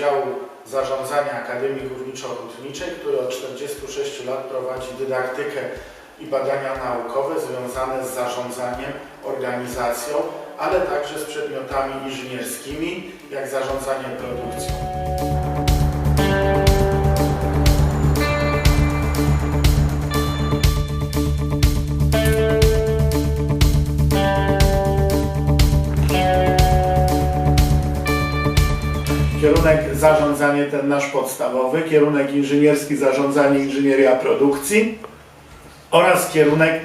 Wydziału Zarządzania Akademii Górniczo-Hutniczej, który od 46 lat prowadzi dydaktykę i badania naukowe związane z zarządzaniem, organizacją, ale także z przedmiotami inżynierskimi, jak zarządzanie produkcją. Zarządzanie ten nasz podstawowy, kierunek inżynierski zarządzanie inżynieria produkcji oraz kierunek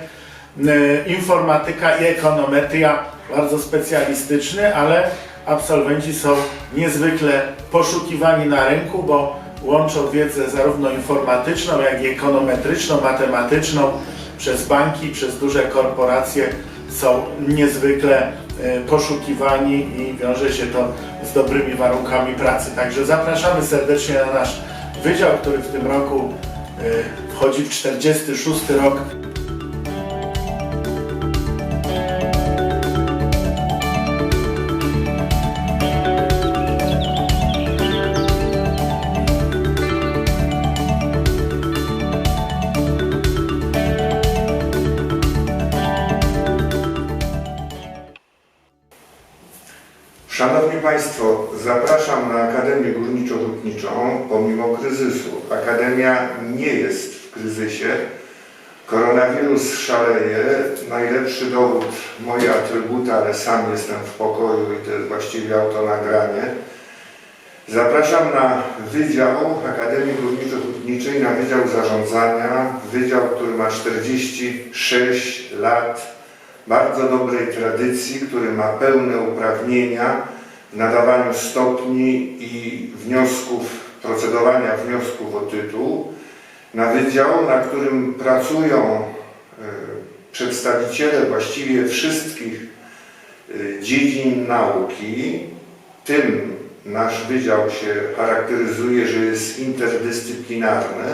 y, informatyka i ekonometria, bardzo specjalistyczny, ale absolwenci są niezwykle poszukiwani na rynku, bo łączą wiedzę zarówno informatyczną, jak i ekonometryczną, matematyczną przez banki, przez duże korporacje są niezwykle y, poszukiwani i wiąże się to z dobrymi warunkami pracy. Także zapraszamy serdecznie na nasz wydział, który w tym roku y, wchodzi w 46 rok Państwo, zapraszam na Akademię Górniczo-Hutniczą pomimo kryzysu. Akademia nie jest w kryzysie. Koronawirus szaleje. Najlepszy dowód moje atrybuty, ale sam jestem w pokoju i to jest właściwie autonagranie. Zapraszam na Wydział Akademii Górniczo-Hutniczej, na Wydział Zarządzania. Wydział, który ma 46 lat bardzo dobrej tradycji, który ma pełne uprawnienia nadawaniu stopni i wniosków, procedowania wniosków o tytuł, na wydział, na którym pracują e, przedstawiciele właściwie wszystkich e, dziedzin nauki, tym nasz wydział się charakteryzuje, że jest interdyscyplinarny.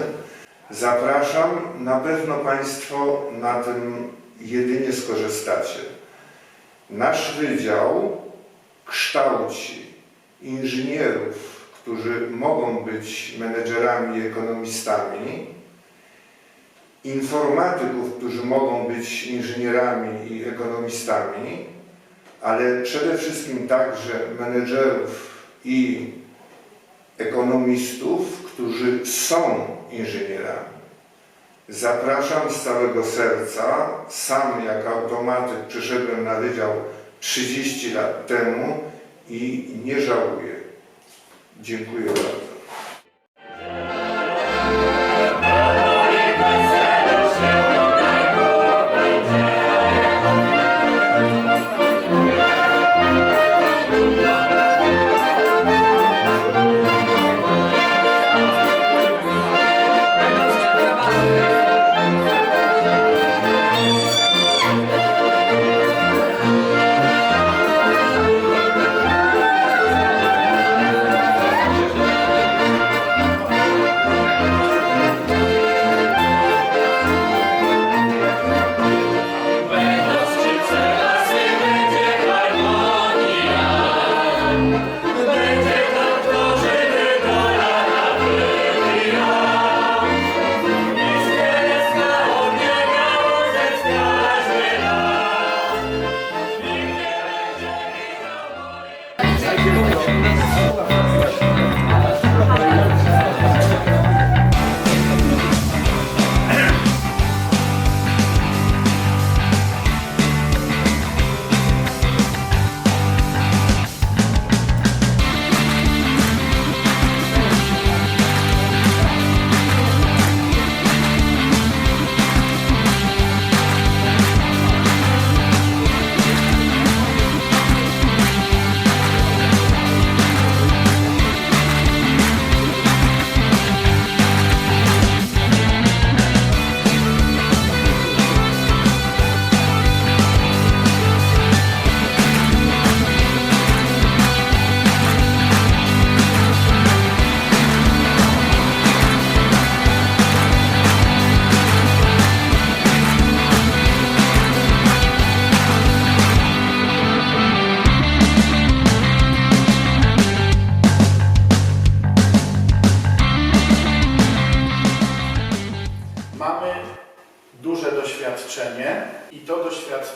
Zapraszam, na pewno Państwo na tym jedynie skorzystacie. Nasz wydział kształci inżynierów, którzy mogą być menedżerami i ekonomistami, informatyków, którzy mogą być inżynierami i ekonomistami, ale przede wszystkim także menedżerów i ekonomistów, którzy są inżynierami. Zapraszam z całego serca. Sam jak automatyk przyszedłem na wydział 30 lat temu i nie żałuję. Dziękuję bardzo.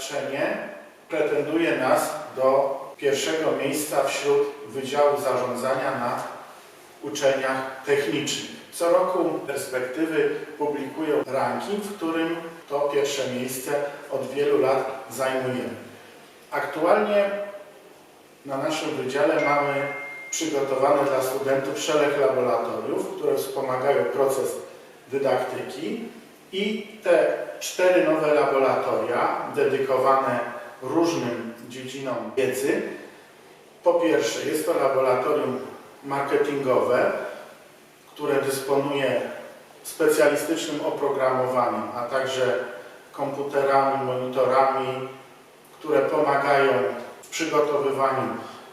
Doświadczenie pretenduje nas do pierwszego miejsca wśród Wydziału Zarządzania na uczelniach technicznych. Co roku perspektywy publikują ranking, w którym to pierwsze miejsce od wielu lat zajmujemy. Aktualnie na naszym wydziale mamy przygotowane dla studentów szereg laboratoriów, które wspomagają proces dydaktyki i te cztery nowe laboratoria dedykowane różnym dziedzinom wiedzy. Po pierwsze jest to laboratorium marketingowe, które dysponuje specjalistycznym oprogramowaniem, a także komputerami, monitorami, które pomagają w przygotowywaniu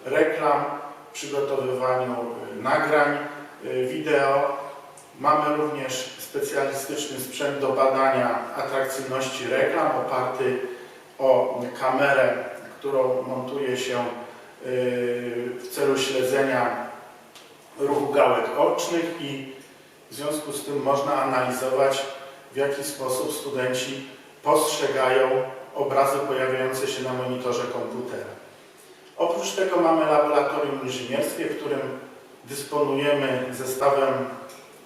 reklam, przygotowywaniu y, nagrań y, wideo. Mamy również specjalistyczny sprzęt do badania atrakcyjności reklam oparty o kamerę, którą montuje się y, w celu śledzenia ruchu gałek ocznych i w związku z tym można analizować w jaki sposób studenci postrzegają obrazy pojawiające się na monitorze komputera. Oprócz tego mamy laboratorium inżynierskie, w którym dysponujemy zestawem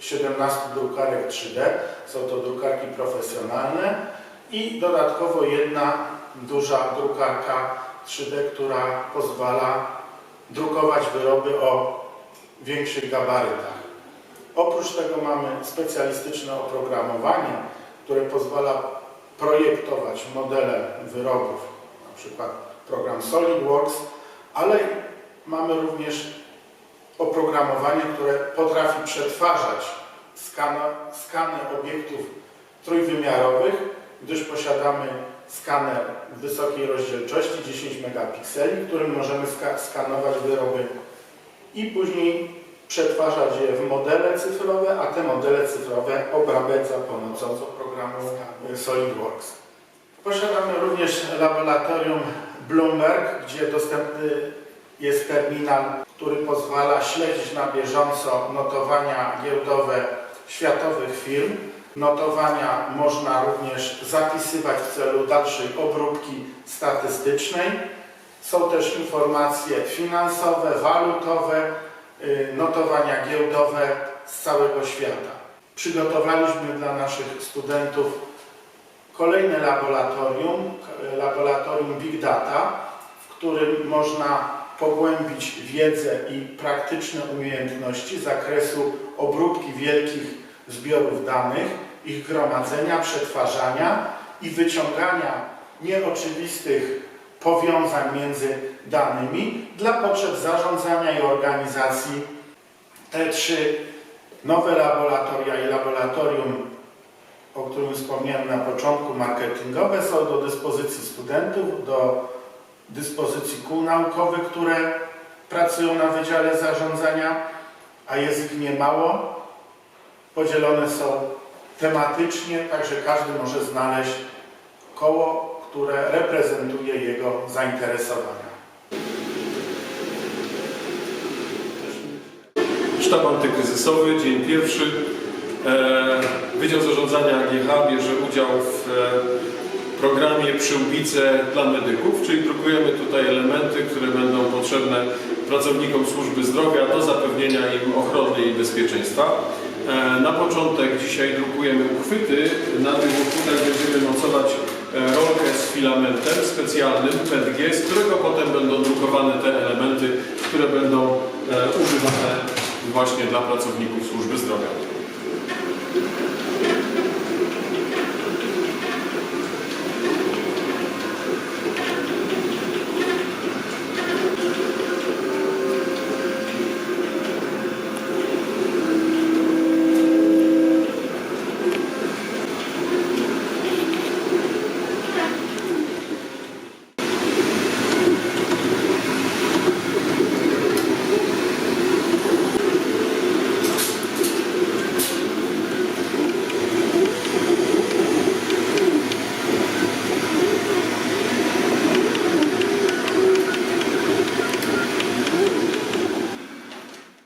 17 drukarek 3D. Są to drukarki profesjonalne i dodatkowo jedna duża drukarka 3D, która pozwala drukować wyroby o większych gabarytach. Oprócz tego mamy specjalistyczne oprogramowanie, które pozwala projektować modele wyrobów, na przykład program SolidWorks, ale mamy również oprogramowanie, które potrafi przetwarzać skana, skany obiektów trójwymiarowych, gdyż posiadamy skaner wysokiej rozdzielczości 10 megapikseli, którym możemy ska skanować wyroby i później przetwarzać je w modele cyfrowe, a te modele cyfrowe obrabiać za pomocą programu SolidWorks. Posiadamy również laboratorium Bloomberg, gdzie dostępny jest terminal, który pozwala śledzić na bieżąco notowania giełdowe światowych firm. Notowania można również zapisywać w celu dalszej obróbki statystycznej. Są też informacje finansowe, walutowe, y, notowania giełdowe z całego świata. Przygotowaliśmy dla naszych studentów kolejne laboratorium, laboratorium Big Data, w którym można pogłębić wiedzę i praktyczne umiejętności z zakresu obróbki wielkich zbiorów danych, ich gromadzenia, przetwarzania i wyciągania nieoczywistych powiązań między danymi dla potrzeb zarządzania i organizacji. Te trzy nowe laboratoria i laboratorium o którym wspomniałem na początku, marketingowe są do dyspozycji studentów, do dyspozycji kół naukowych, które pracują na Wydziale Zarządzania, a jest ich niemało. Podzielone są tematycznie, także każdy może znaleźć koło, które reprezentuje jego zainteresowania. Sztab antykryzysowy, dzień pierwszy. E, Wydział Zarządzania AGH bierze udział w e, programie Przyłbice dla medyków, czyli drukujemy tutaj elementy, które będą potrzebne pracownikom służby zdrowia do zapewnienia im ochrony i bezpieczeństwa. E, Na początek dzisiaj drukujemy uchwyty. Na tych uchwytach będziemy mocować e, rolkę z filamentem specjalnym PETG, z którego potem będą drukowane te elementy, które będą e, używane właśnie dla pracowników służby zdrowia.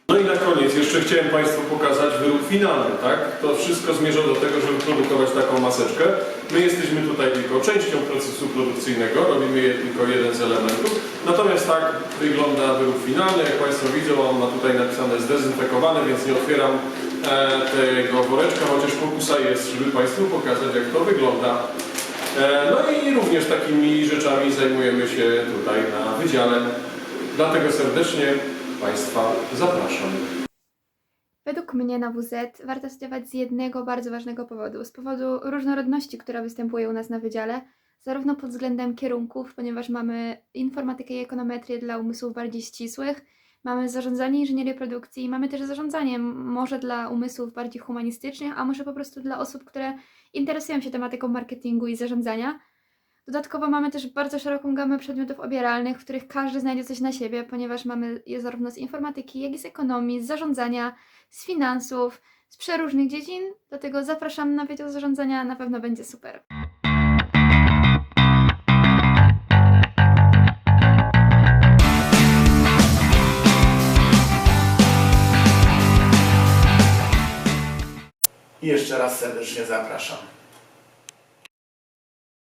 No i na koniec jeszcze chciałem Państwu pokazać wyrób finalny, tak? To wszystko zmierza do tego, żeby produkować taką maseczkę. My jesteśmy tutaj tylko częścią procesu produkcyjnego, robimy je tylko jeden z elementów. Natomiast tak wygląda wyrób finalny. Jak Państwo widzą, on ma tutaj napisane zdezynfekowany, więc nie otwieram e, tego woreczka, chociaż pokusa jest, żeby Państwu pokazać, jak to wygląda. E, no i również takimi rzeczami zajmujemy się tutaj na wydziale. Dlatego serdecznie Państwa zapraszam. Według mnie na WZ warto studiować z jednego bardzo ważnego powodu. Z powodu różnorodności, która występuje u nas na wydziale, zarówno pod względem kierunków, ponieważ mamy informatykę i ekonometrię dla umysłów bardziej ścisłych, mamy zarządzanie inżynierię produkcji, mamy też zarządzanie może dla umysłów bardziej humanistycznych, a może po prostu dla osób, które interesują się tematyką marketingu i zarządzania. Dodatkowo mamy też bardzo szeroką gamę przedmiotów obieralnych, w których każdy znajdzie coś na siebie, ponieważ mamy je zarówno z informatyki, jak i z ekonomii, z zarządzania, z finansów, z przeróżnych dziedzin. Dlatego zapraszam na Wydział Zarządzania, na pewno będzie super. I jeszcze raz serdecznie zapraszam.